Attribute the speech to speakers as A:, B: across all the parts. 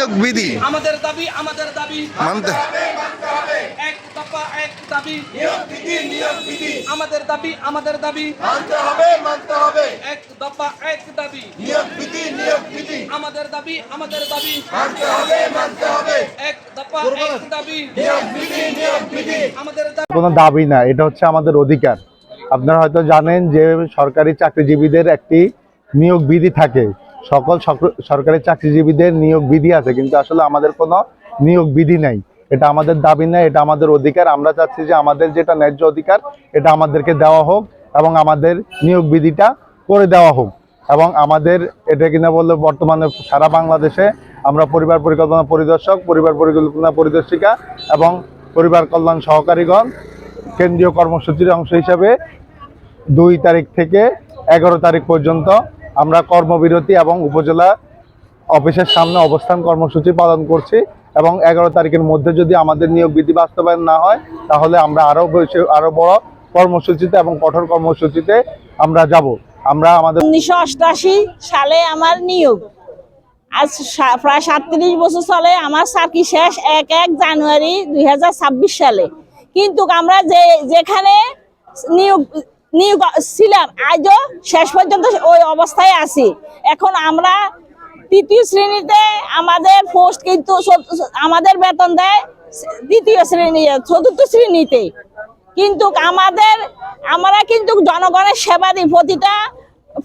A: নিয়োগ বিধি।
B: আমাদের দাবি আমাদের দাবি।
A: মানতে
B: এক দফা এক দাবি।
C: নিয়োগ বিধি নিয়োগ বিধি।
B: আমাদের দাবি আমাদের দাবি।
C: মানতে হবে মানতে হবে।
B: এক দফা এক দাবি।
C: নিয়োগ বিধি নিয়োগ বিধি।
B: আমাদের দাবি আমাদের দাবি।
C: মানতে হবে মানতে হবে।
B: এক দফা এক দাবি।
C: নিয়োগ বিধি নিয়োগ বিধি।
B: আমাদের দাবি।
D: কোনো দাবি না এটা হচ্ছে আমাদের অধিকার। আপনারা হয়তো জানেন যে সরকারি চাকরিজীবীদের একটি নিয়োগ বিধি থাকে। সকল সক- সরকারি চাকরিজীবীদের নিয়োগ বিধি আছে, কিন্তু আসলে আমাদের কোনো নিয়োগ বিধি নাই। এটা আমাদের দাবি না এটা আমাদের অধিকার। আমরা চাচ্ছি যে আমাদের যেটা ন্যায্য অধিকার, এটা আমাদেরকে দেওয়া হোক এবং আমাদের নিয়োগ বিধিটা করে দেওয়া হোক। এবং আমাদের এটা কিনা বললে বর্তমানে সারা বাংলাদেশে আমরা পরিবার পরিকল্পনা পরিদর্শক, পরিবার পরিকল্পনা পরিদর্শিকা এবং পরিবার কল্যাণ সহকারীগণ কেন্দ্রীয় কর্মসূচির অংশ হিসাবে দুই তারিখ থেকে এগারো তারিখ পর্যন্ত আমরা কর্মবিরতি এবং উপজেলা অফিসের সামনে অবস্থান কর্মসূচি পালন করছি এবং এগারো তারিখের মধ্যে যদি আমাদের নিয়োগ বিধি বাস্তবায়ন না হয়, তাহলে আমরা আরও আরও বড় কর্মসূচিতে এবং কঠোর কর্মসূচিতে আমরা যাব। আমরা আমাদের
E: উনিশশো সালে আমার নিয়োগ। আজ প্রায় সাতত্রিশ বছর চলে আমার চাকরি শেষ এক এক জানুয়ারি দুই হাজার ছাব্বিশ সালে। কিন্তু আমরা যে, যেখানে নিয়োগ ছিলাম। আজও শেষ পর্যন্ত ওই অবস্থায় আছি। এখন আমরা তৃতীয় শ্রেণীতে আমাদের পোস্ট কিন্তু আমাদের বেতন দেয় তৃতীয় শ্রেণি, চতুর্থ শ্রেণীতে কিন্তু আমাদের, আমরা কিন্তু জনগণের সেবা দিই। প্রতিটা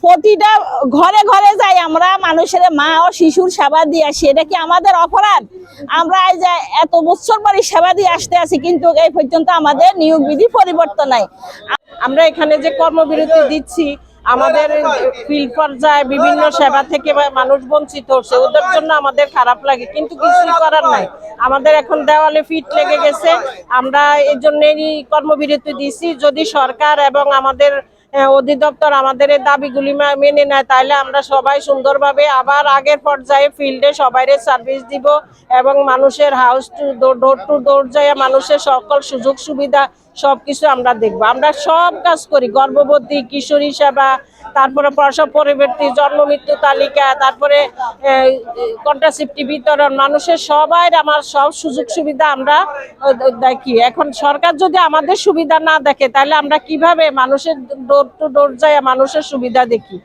E: প্রতিটা ঘরে ঘরে যাই আমরা, মানুষের মা ও শিশুর সেবা দিয়ে আসি। এটা কি আমাদের অপরাধ? আমরা এই যে এত বছর পরে সেবা দিয়ে আসতে আছি, কিন্তু এই পর্যন্ত আমাদের নিয়োগ বিধি পরিবর্তন নাই।
F: আমরা এখানে যে কর্মবিরতি দিচ্ছি, আমাদের ফিল্ড পর্যায়ে বিভিন্ন সেবা থেকে মানুষ বঞ্চিত হচ্ছে ওদের জন্য আমাদের খারাপ লাগে, কিন্তু কিছুই করার নাই। আমাদের এখন দেওয়ালে ফিট লেগে গেছে, আমরা এই জন্যই কর্মবিরতি দিছি। যদি সরকার এবং আমাদের অধিদপ্তর আমাদের এই দাবিগুলি মেনে নেয়, তাহলে আমরা সবাই সুন্দরভাবে আবার আগের পর্যায়ে ফিল্ডে সবাই সার্ভিস দিব এবং মানুষের house to door to door যায় মানুষের সকল সুযোগ সুবিধা সব কিছু আমরা দেখব। আমরা সব কাজ করি, গর্ভবতী, কিশোরী সেবা, তারপরে প্রসব পরিবর্তী জন্ম মৃত্যু তালিকা, তারপরে কন্ট্রাসেপ্টি বিতরণ, মানুষের সবাই আমার সব সুযোগ সুবিধা আমরা দেখি। এখন সরকার যদি আমাদের সুবিধা না দেখে, তাহলে আমরা কীভাবে মানুষের ডোর টু ডোর যায় মানুষের সুবিধা দেখি।